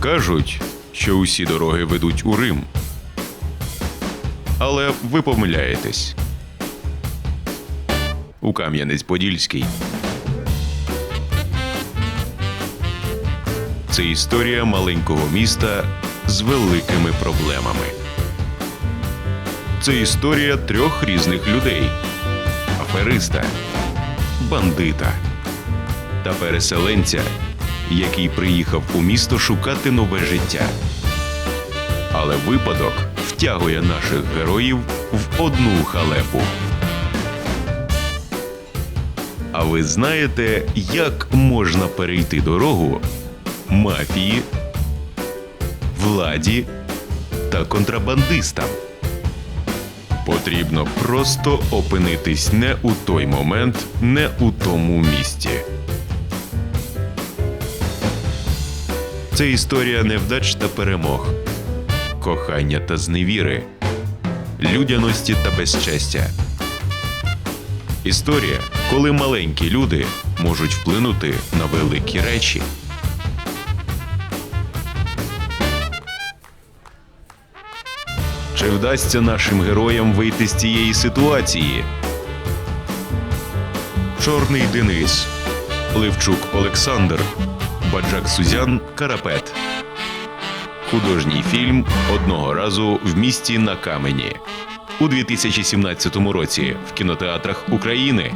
Кажуть, що усі дороги ведуть у Рим. Але ви помиляєтесь. У Кам'янець-Подільський. Це історія маленького міста з великими проблемами. Це історія трьох різних людей: афериста, бандита та переселенця, який приїхав у місто шукати нове життя. Але випадок втягує наших героїв в одну халепу. А ви знаєте, як можна перейти дорогу мафії, владі та контрабандистам? Потрібно просто опинитись не у той момент, не у тому місці. Це історія невдач та перемог, кохання та зневіри, людяності та безчестя. Історія, коли маленькі люди можуть вплинути на великі речі. Чи вдасться нашим героям вийти з цієї ситуації? Чорний Денис, Левчук Олександр, Баджак Сузян Карапет. Художній фільм одного разу в місті на камені у 2017 році в кінотеатрах України.